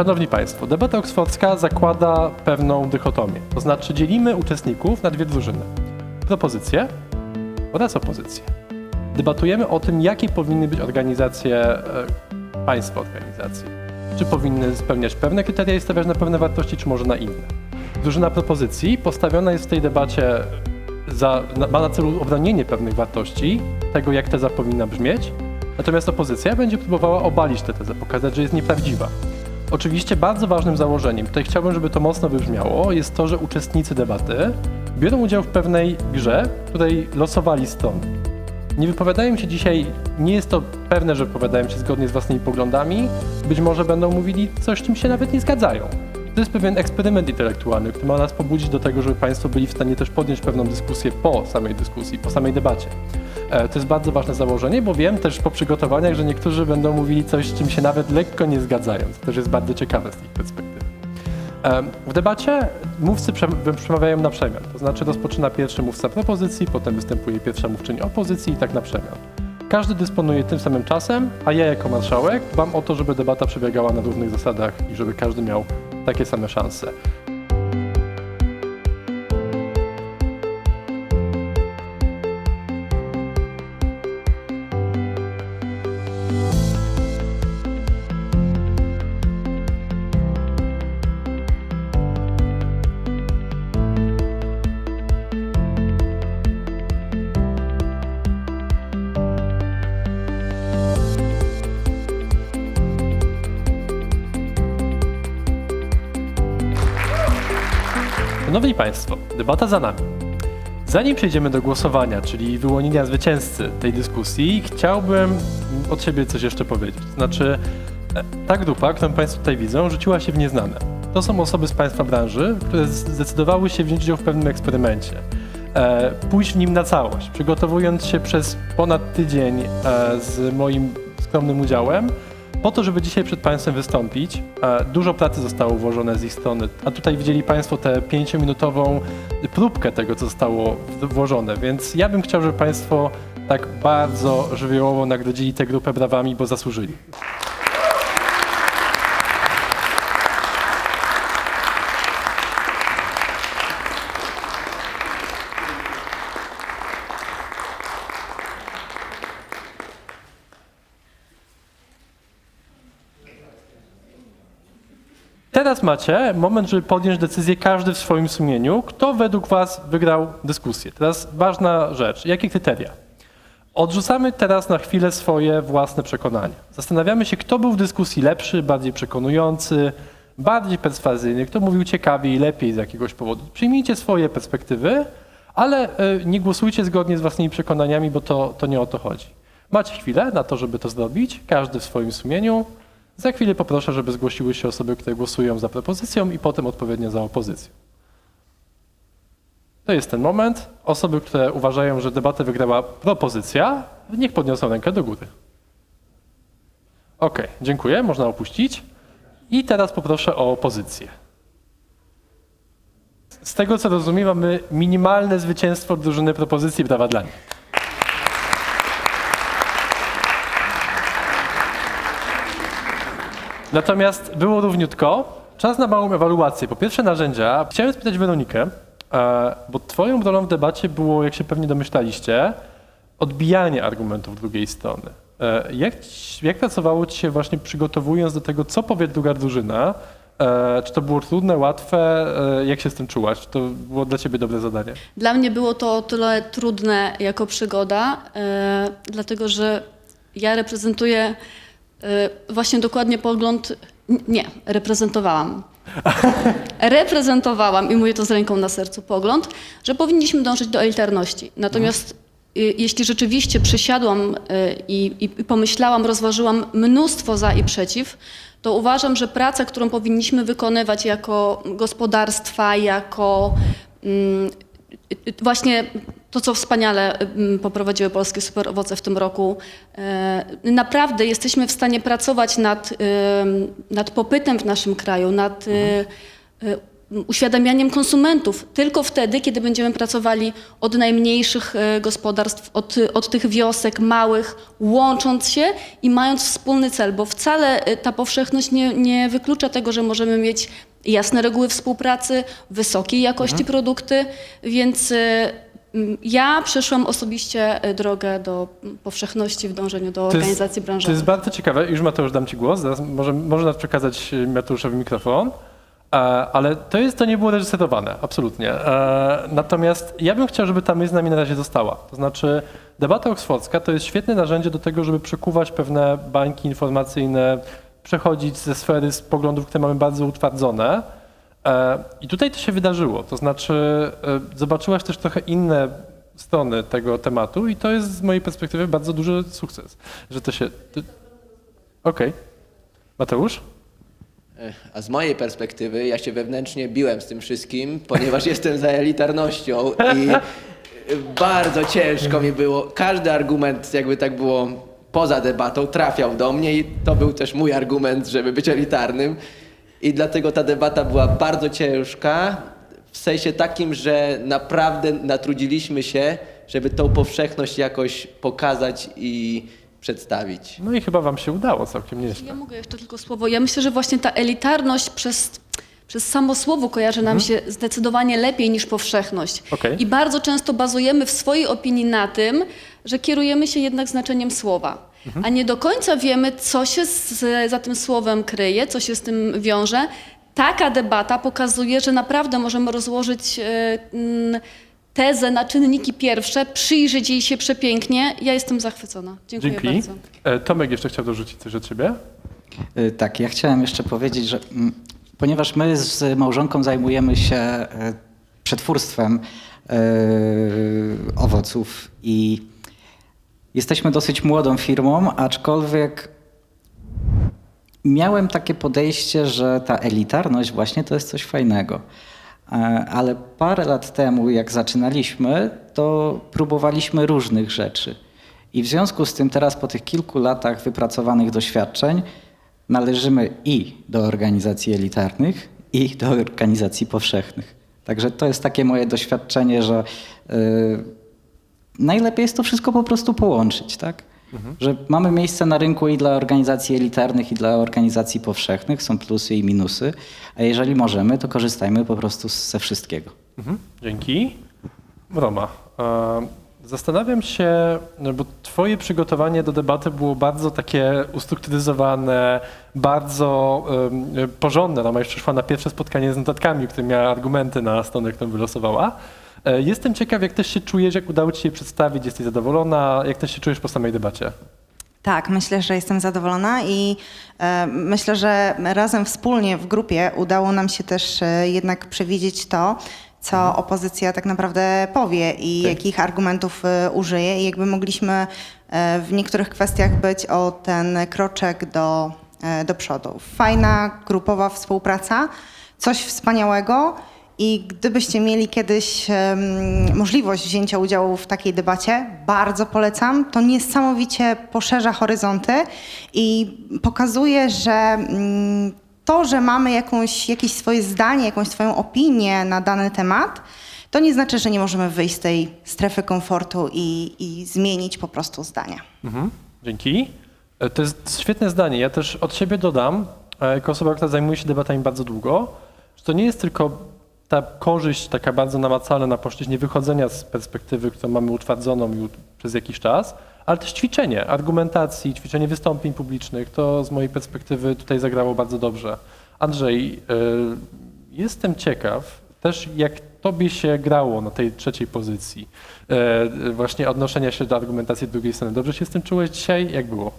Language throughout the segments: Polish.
Szanowni Państwo, debata oksfordzka zakłada pewną dychotomię. To znaczy dzielimy uczestników na dwie drużyny. Propozycje oraz opozycje. Debatujemy o tym, jakie powinny być organizacje, e, państwa organizacje. Czy powinny spełniać pewne kryteria i stawiać na pewne wartości, czy może na inne. Drużyna propozycji postawiona jest w tej debacie, za, na, ma na celu obronienie pewnych wartości, tego jak teza powinna brzmieć, natomiast opozycja będzie próbowała obalić tę tezę, pokazać, że jest nieprawdziwa. Oczywiście bardzo ważnym założeniem, tutaj chciałbym, żeby to mocno wybrzmiało, jest to, że uczestnicy debaty biorą udział w pewnej grze, której losowali strony. Nie wypowiadają się dzisiaj, nie jest to pewne, że wypowiadają się zgodnie z własnymi poglądami, być może będą mówili coś, czym się nawet nie zgadzają. To jest pewien eksperyment intelektualny, który ma nas pobudzić do tego, żeby Państwo byli w stanie też podjąć pewną dyskusję po samej dyskusji, po samej debacie. E, To jest bardzo ważne założenie, bo wiem też po przygotowaniach, że niektórzy będą mówili coś, z czym się nawet lekko nie zgadzają, co też jest bardzo ciekawe z ich perspektywy. W debacie mówcy przem- przemawiają na przemian, to znaczy rozpoczyna pierwszy mówca propozycji, potem występuje pierwsza mówczyni opozycji i tak na przemian. Każdy dysponuje tym samym czasem, a ja jako marszałek dbam o to, żeby debata przebiegała na równych zasadach i żeby każdy miał takie same szanse. Państwo, debata za nami. Zanim przejdziemy do głosowania, czyli wyłonienia zwycięzcy tej dyskusji, chciałbym od siebie coś jeszcze powiedzieć. Znaczy, e, ta grupa, którą Państwo tutaj widzą, rzuciła się w nieznane. To są osoby z Państwa branży, które zdecydowały się wziąć udział w pewnym eksperymencie. E, pójść w nim na całość, przygotowując się przez ponad tydzień e, z moim skromnym udziałem, po to, żeby dzisiaj przed Państwem wystąpić, e, dużo pracy zostało włożone z ich strony, a tutaj widzieli Państwo tę pięciominutową próbkę tego, co zostało włożone, więc ja bym chciał, żeby Państwo tak bardzo żywiołowo nagrodzili tę grupę brawami, bo zasłużyli. Teraz macie moment, żeby podjąć decyzję każdy w swoim sumieniu, kto według Was wygrał dyskusję. Teraz ważna rzecz. Jakie kryteria? Odrzucamy teraz na chwilę swoje własne przekonania. Zastanawiamy się, kto był w dyskusji lepszy, bardziej przekonujący, bardziej perswazyjny, kto mówił ciekawiej, lepiej z jakiegoś powodu. Przyjmijcie swoje perspektywy, ale e, nie głosujcie zgodnie z własnymi przekonaniami, bo to, to nie o to chodzi. Macie chwilę na to, żeby to zrobić, każdy w swoim sumieniu. Za chwilę poproszę, żeby zgłosiły się osoby, które głosują za propozycją i potem odpowiednio za opozycją. To jest ten moment. Osoby, które uważają, że debatę wygrała propozycja, niech podniosą rękę do góry. Ok, dziękuję, można opuścić. I teraz poproszę o opozycję. Z tego co rozumiem, mamy minimalne zwycięstwo drużyny propozycji. Brawa dla nich. Natomiast było równiutko. Czas na małą ewaluację. Po pierwsze narzędzia. Chciałem spytać Weronikę, e, bo twoją rolą w debacie było, jak się pewnie domyślaliście, odbijanie argumentów drugiej strony. E, Jak, jak pracowało ci się właśnie przygotowując do tego, co powie druga drużyna? E, Czy to było trudne, łatwe? Jak się z tym czułaś? Czy to było dla ciebie dobre zadanie? Dla mnie było to o tyle trudne jako przygoda, dlatego że ja reprezentuję właśnie dokładnie pogląd. Nie, reprezentowałam. reprezentowałam i mówię to z ręką na sercu pogląd, że powinniśmy dążyć do elitarności. Natomiast y, jeśli rzeczywiście przysiadłam y, i, i, pomyślałam, rozważyłam mnóstwo za i przeciw, to uważam, że praca, którą powinniśmy wykonywać jako gospodarstwa, jako mm, y, y, właśnie to, co wspaniale mm, poprowadziły polskie superowoce w tym roku. E, Naprawdę jesteśmy w stanie pracować nad, em, nad popytem w naszym kraju, nad e, e, uświadamianiem konsumentów. Tylko wtedy, kiedy będziemy pracowali od najmniejszych e, gospodarstw, od, od tych wiosek małych, łącząc się i mając wspólny cel, bo wcale e, ta powszechność nie, nie wyklucza tego, że możemy mieć jasne reguły współpracy, wysokiej jakości produkty, więc e, ja przeszłam osobiście e, drogę do powszechności w dążeniu do To jest- organizacji To jest bardzo ciekawe. Już Mateusz dam Ci głos. Zaraz może, nawet przekazać e, Mateuszowi mikrofon. E, Ale to jest, to nie było reżyserowane, absolutnie. Natomiast ja bym chciał, żeby ta myśl z nami na razie została. To znaczy, debata oksfordzka to jest świetne narzędzie do tego, żeby przekuwać pewne bańki informacyjne, przechodzić ze sfery z poglądów, które mamy bardzo utwardzone. E, I tutaj to się wydarzyło. To znaczy, e, zobaczyłaś też trochę inne strony tego tematu i to jest z mojej perspektywy bardzo duży sukces, że to się... Okej. Mateusz? A z mojej perspektywy ja się wewnętrznie biłem z tym wszystkim, ponieważ jestem za elitarnością i bardzo ciężko mi było. Każdy argument, jakby tak było poza debatą, trafiał do mnie i to był też mój argument, żeby być elitarnym. I dlatego ta debata była bardzo ciężka, w sensie takim, że naprawdę natrudziliśmy się, żeby tą powszechność jakoś pokazać i przedstawić. No i chyba wam się udało całkiem nieźle. Ja mogę jeszcze tylko słowo. Ja myślę, że właśnie ta elitarność przez, przez samo słowo kojarzy nam się zdecydowanie lepiej niż powszechność. Okej. I bardzo często bazujemy w swojej opinii na tym, że kierujemy się jednak znaczeniem słowa. A nie do końca wiemy, co się z, za tym słowem kryje, co się z tym wiąże. Taka debata pokazuje, że naprawdę możemy rozłożyć e, mm, tezę na czynniki pierwsze, przyjrzeć jej się przepięknie. Ja jestem zachwycona. Dziękuję Dzięki. bardzo. E, Tomek jeszcze chciał dorzucić coś od ciebie. Y, Tak, ja chciałem jeszcze powiedzieć, że mm, ponieważ my z małżonką zajmujemy się y, przetwórstwem owoców i jesteśmy dosyć młodą firmą, aczkolwiek miałem takie podejście, że ta elitarność właśnie to jest coś fajnego. E, Ale parę lat temu, jak zaczynaliśmy, to próbowaliśmy różnych rzeczy. I w związku z tym teraz po tych kilku latach wypracowanych doświadczeń należymy i do organizacji elitarnych, i do organizacji powszechnych. Także to jest takie moje doświadczenie, że y, najlepiej jest to wszystko po prostu połączyć, tak? Że mamy miejsce na rynku i dla organizacji elitarnych, i dla organizacji powszechnych, są plusy i minusy, a jeżeli możemy, to korzystajmy po prostu ze wszystkiego. Mhm. Dzięki. Roma, e, zastanawiam się, bo twoje przygotowanie do debaty było bardzo takie ustrukturyzowane, bardzo porządne. Roma już przyszła na pierwsze spotkanie z notatkami, które miała argumenty na stronę, którą wylosowała. E, Jestem ciekaw, jak też się czujesz, jak udało ci się przedstawić, jesteś zadowolona, jak też się czujesz po samej debacie? Tak, myślę, że jestem zadowolona i e, myślę, że razem wspólnie w grupie udało nam się też e, jednak przewidzieć to, co opozycja tak naprawdę powie i Tak. jakich argumentów e, użyje i jakby mogliśmy e, w niektórych kwestiach być o ten kroczek do, do przodu. Fajna grupowa współpraca, coś wspaniałego. I gdybyście mieli kiedyś em, możliwość wzięcia udziału w takiej debacie, bardzo polecam. To niesamowicie poszerza horyzonty i pokazuje, że mm, to, że mamy jakąś, jakieś swoje zdanie, jakąś swoją opinię na dany temat, to nie znaczy, że nie możemy wyjść z tej strefy komfortu i, i zmienić po prostu zdania. Mhm. Dzięki. E, To jest świetne zdanie. Ja też od siebie dodam, e, jako osoba, która zajmuje się debatami bardzo długo, że to nie jest tylko ta korzyść taka bardzo namacalna na płaszczyźnie wychodzenia z perspektywy, którą mamy utwardzoną już przez jakiś czas, ale też ćwiczenie argumentacji, ćwiczenie wystąpień publicznych. To z mojej perspektywy tutaj zagrało bardzo dobrze. Andrzej, e, jestem ciekaw też, jak tobie się grało na tej trzeciej pozycji, e, właśnie odnoszenia się do argumentacji drugiej strony. Dobrze się z tym czułeś dzisiaj? Jak było?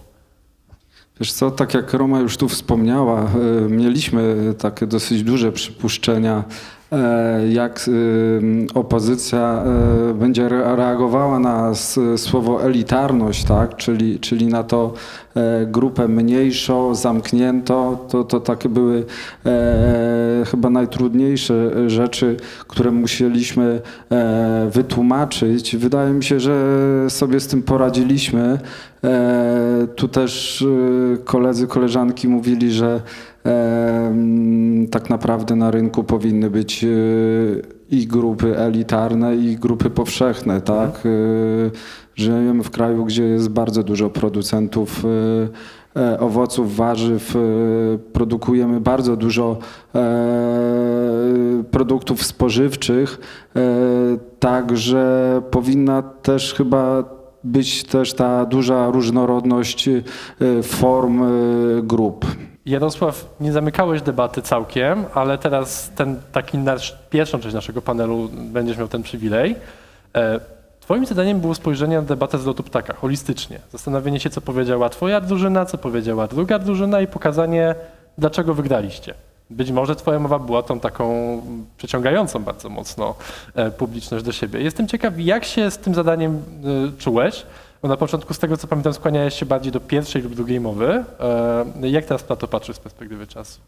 Wiesz co, tak jak Roma już tu wspomniała, e, mieliśmy takie dosyć duże przypuszczenia, jak e, opozycja e, będzie re- reagowała na słowo elitarność, tak? czyli, czyli na to e, grupę mniejszą, zamknięto. To, to takie były e, chyba najtrudniejsze rzeczy, które musieliśmy e, wytłumaczyć. Wydaje mi się, że sobie z tym poradziliśmy. E, tu też e, koledzy, koleżanki mówili, że e, tak naprawdę na rynku powinny być y, i grupy elitarne, i grupy powszechne, tak? Y, Żyjemy w kraju, gdzie jest bardzo dużo producentów e, owoców, warzyw, produkujemy bardzo dużo e, produktów spożywczych, e, także powinna też chyba być też ta duża różnorodność e, form e, grup. Jarosław, nie zamykałeś debaty całkiem, ale teraz ten taki nasz, pierwszą część naszego panelu będziesz miał ten przywilej. E, Twoim zadaniem było spojrzenie na debatę z lotu ptaka, holistycznie. Zastanowienie się, co powiedziała twoja drużyna, co powiedziała druga drużyna i pokazanie, dlaczego wygraliście. Być może twoja mowa była tą taką przyciągającą bardzo mocno e, publiczność do siebie. Jestem ciekaw, jak się z tym zadaniem e, czułeś, bo na początku z tego, co pamiętam, skłaniałeś się bardziej do pierwszej lub drugiej mowy. E, Jak teraz na to patrzysz z perspektywy czasu?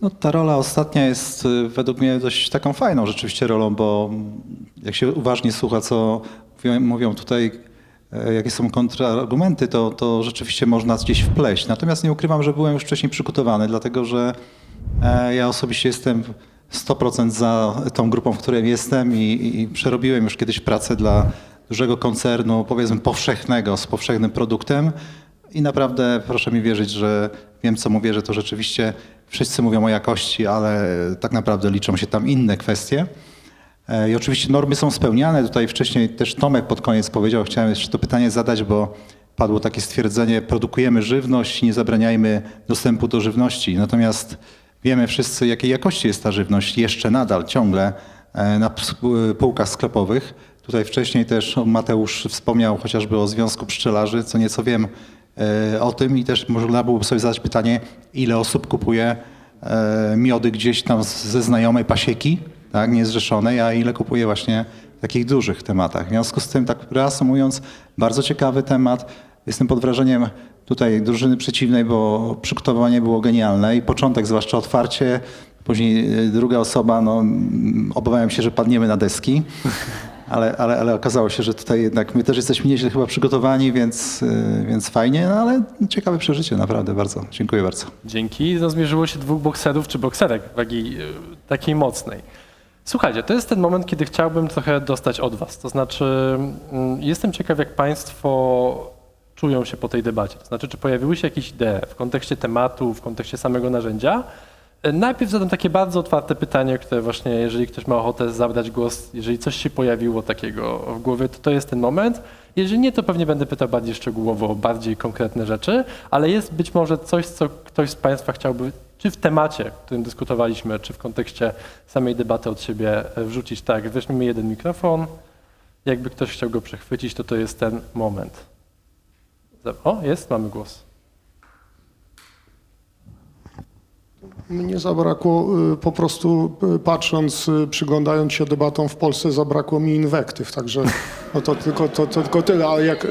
No, ta rola ostatnia jest y, według mnie dość taką fajną rzeczywiście rolą, bo jak się uważnie słucha, co mówią, mówią tutaj, e, jakie są kontrargumenty, to, to rzeczywiście można gdzieś wpleść. Natomiast nie ukrywam, że byłem już wcześniej przygotowany, dlatego że e, ja osobiście jestem 100% za tą grupą, w której jestem i, i przerobiłem już kiedyś pracę dla dużego koncernu, powiedzmy powszechnego, z powszechnym produktem. I naprawdę proszę mi wierzyć, że wiem, co mówię, że to rzeczywiście wszyscy mówią o jakości, ale tak naprawdę liczą się tam inne kwestie. E, I oczywiście normy są spełniane. Tutaj wcześniej też Tomek pod koniec powiedział, chciałem jeszcze to pytanie zadać, bo padło takie stwierdzenie, produkujemy żywność, nie zabraniajmy dostępu do żywności. Natomiast wiemy wszyscy, jakiej jakości jest ta żywność jeszcze nadal, ciągle e, na półkach sklepowych. Tutaj wcześniej też Mateusz wspomniał chociażby o Związku Pszczelarzy, co nieco wiem e, o tym i też można byłoby sobie zadać pytanie, ile osób kupuje e, miody gdzieś tam ze znajomej pasieki, tak, niezrzeszonej, a ile kupuje właśnie w takich dużych tematach. W związku z tym, tak reasumując, bardzo ciekawy temat. Jestem pod wrażeniem tutaj drużyny przeciwnej, bo przygotowanie było genialne i początek, zwłaszcza otwarcie, później e, druga osoba, no obawiałem się, że padniemy na deski. Ale, ale, ale okazało się, że tutaj jednak my też jesteśmy nieźle chyba przygotowani, więc, e, więc fajnie, no ale ciekawe przeżycie, naprawdę bardzo. Dziękuję bardzo. Dzięki. No, zmierzyło się dwóch bokserów czy bokserek wagi y, takiej mocnej. Słuchajcie, to jest ten moment, kiedy chciałbym trochę dostać od Was. To znaczy, mm, jestem ciekaw, jak Państwo czują się po tej debacie. To znaczy, czy pojawiły się jakieś idee w kontekście tematu, w kontekście samego narzędzia. E, Najpierw zadam takie bardzo otwarte pytanie, które właśnie, jeżeli ktoś ma ochotę zabrać głos, jeżeli coś się pojawiło takiego w głowie, to to jest ten moment. Jeżeli nie, to pewnie będę pytał bardziej szczegółowo bardziej konkretne rzeczy, ale jest być może coś, co ktoś z Państwa chciałby, czy w temacie, którym dyskutowaliśmy, czy w kontekście samej debaty od siebie e, wrzucić. Tak, weźmiemy jeden mikrofon. Jakby ktoś chciał go przechwycić, to to jest ten moment. O, jest, mamy głos. Mnie zabrakło y, po prostu y, patrząc, y, przyglądając się debatom w Polsce, zabrakło mi inwektyw, także no to, tylko, to, to tylko tyle, ale jak,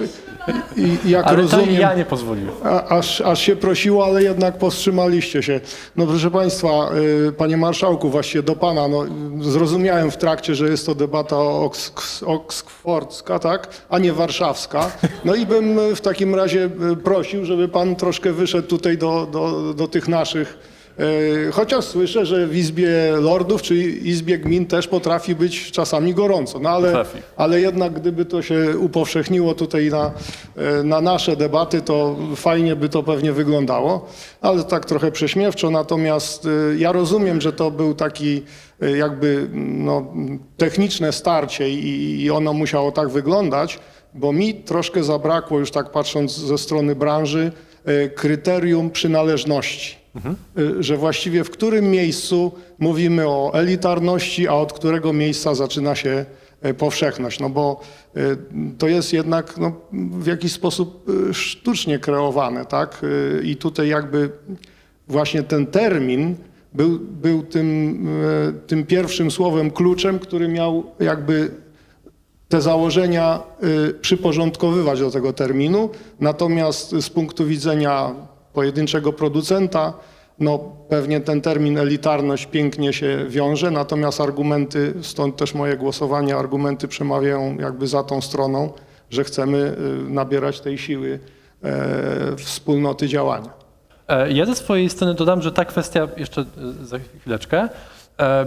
i, jak Ale rozumiem... ja nie pozwoliłem. Aż, aż się prosiło, ale jednak powstrzymaliście się. No proszę Państwa, Panie Marszałku, właściwie do Pana, no, zrozumiałem w trakcie, że jest to debata oks- oksfordzka, tak, a nie warszawska. No i bym w takim razie prosił, żeby Pan troszkę wyszedł tutaj do, do, do tych naszych Chociaż słyszę, że w Izbie Lordów czy Izbie Gmin też potrafi być czasami gorąco, no ale, Potrafi. ale jednak gdyby to się upowszechniło tutaj na, e, na nasze debaty, to fajnie by to pewnie wyglądało, ale tak trochę prześmiewczo. Natomiast e, ja rozumiem, że to był taki e, jakby no, techniczne starcie i, i ono musiało tak wyglądać, bo mi troszkę zabrakło, już tak patrząc ze strony branży, e, kryterium przynależności. Y, że właściwie w którym miejscu mówimy o elitarności, a od którego miejsca zaczyna się y, powszechność. No bo y, to jest jednak no, w jakiś sposób sztucznie kreowane, tak? I tutaj jakby właśnie ten termin był, był tym, tym pierwszym słowem kluczem, który miał jakby te założenia przyporządkowywać do tego terminu, natomiast z punktu widzenia pojedynczego producenta, no pewnie ten termin elitarność pięknie się wiąże, natomiast argumenty, stąd też moje głosowanie, argumenty przemawiają jakby za tą stroną, że chcemy y, nabierać tej siły e, wspólnoty działania. E, Ja ze swojej strony dodam, że ta kwestia, jeszcze e, za chwileczkę,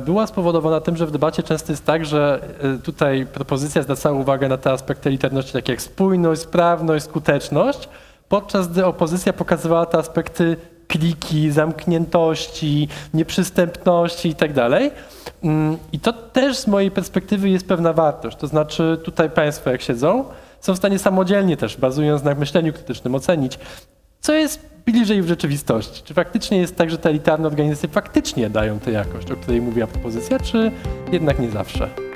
była spowodowana tym, że w debacie często jest tak, że tutaj propozycja zwracała uwagę na te aspekty elitarności, takie jak spójność, sprawność, skuteczność, podczas gdy opozycja pokazywała te aspekty kliki, zamkniętości, nieprzystępności i tak. Mm, I to też z mojej perspektywy jest pewna wartość. To znaczy tutaj Państwo jak siedzą, są w stanie samodzielnie też, bazując na myśleniu krytycznym, ocenić, co jest bliżej w rzeczywistości. Czy faktycznie jest tak, że te elitarne organizacje faktycznie dają tę jakość, o której mówiła propozycja, czy jednak nie zawsze?